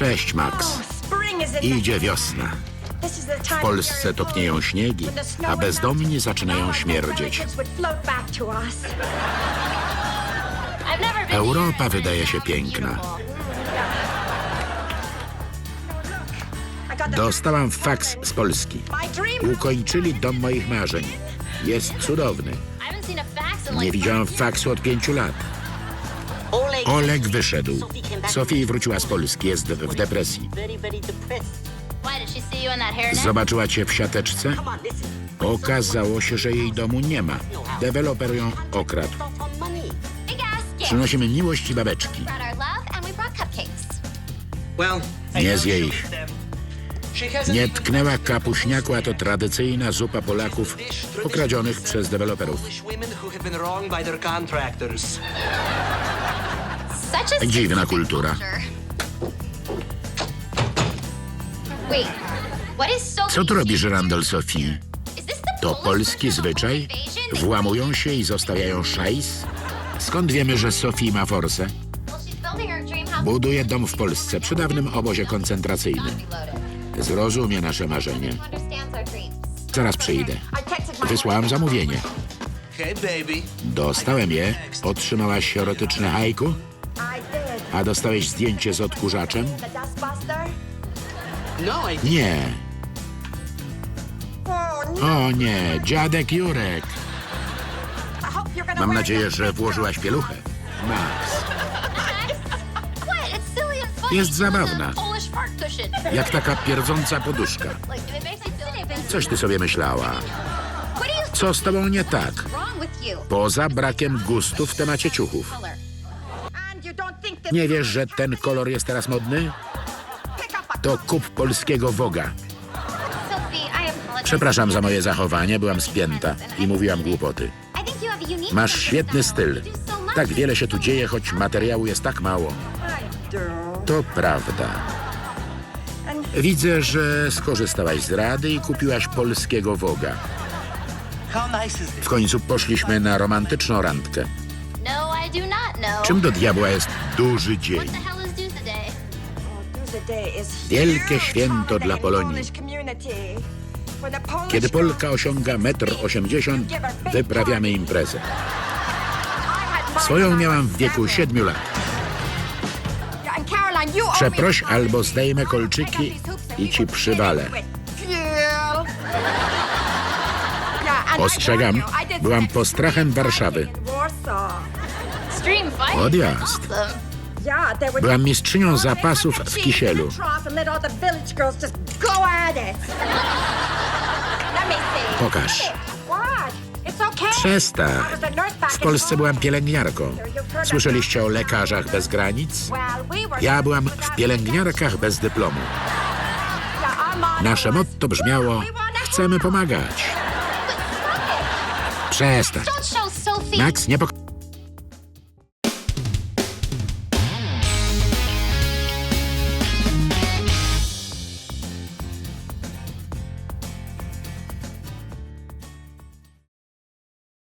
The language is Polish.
Cześć, Max. Idzie wiosna. W Polsce topnieją śniegi, a bezdomni zaczynają śmierdzieć. Europa wydaje się piękna. Dostałam faks z Polski. Ukończyli dom moich marzeń. Jest cudowny. Nie widziałam faksu od pięciu lat. Oleg wyszedł. Sofii wróciła z Polski. Jest w depresji. Zobaczyła cię w siateczce? Okazało się, że jej domu nie ma. Deweloper ją okradł. Przynosimy miłość i babeczki. Nie zje ich. Nie tknęła kapuśniaku, a to tradycyjna zupa Polaków okradzionych przez deweloperów. Dziwna kultura. Co tu robi Randall Sophie? To polski zwyczaj? Włamują się i zostawiają szajs? Skąd wiemy, że Sophie ma forsę? Buduje dom w Polsce przy dawnym obozie koncentracyjnym. Zrozumie nasze marzenie. Zaraz przyjdę. Wysłałam zamówienie. Dostałem je. Otrzymałaś erotyczne hajku? A dostałeś zdjęcie z odkurzaczem? No, Nie. O nie, dziadek Jurek. Mam nadzieję, że włożyłaś pieluchę. Max, Jest zabawna. jak taka pierdząca poduszka. Coś ty sobie myślała. Co z tobą nie tak? Poza brakiem gustu w temacie ciuchów. Nie wiesz, że ten kolor jest teraz modny? To kup polskiego woga. Przepraszam za moje zachowanie, byłam spięta i mówiłam głupoty. Masz świetny styl. Tak wiele się tu dzieje, choć materiału jest tak mało. To prawda. Widzę, że skorzystałaś z rady i kupiłaś polskiego woga. W końcu poszliśmy na romantyczną randkę. Czym do diabła jest duży dzień? Wielkie święto dla Polonii. Kiedy Polka osiąga 1,80 m, wyprawiamy imprezę. Swoją miałam w wieku 7 lat. Przeproś albo zdejmę kolczyki i ci przywalę. Ostrzegam, byłam postrachem Warszawy. Odjazd. Byłam mistrzynią zapasów w kisielu. Pokaż. Przestań. W Polsce byłam pielęgniarką. Słyszeliście o lekarzach bez granic? Ja byłam w pielęgniarkach bez dyplomu. Nasze motto brzmiało: Chcemy pomagać. Przestań. Max, nie pok...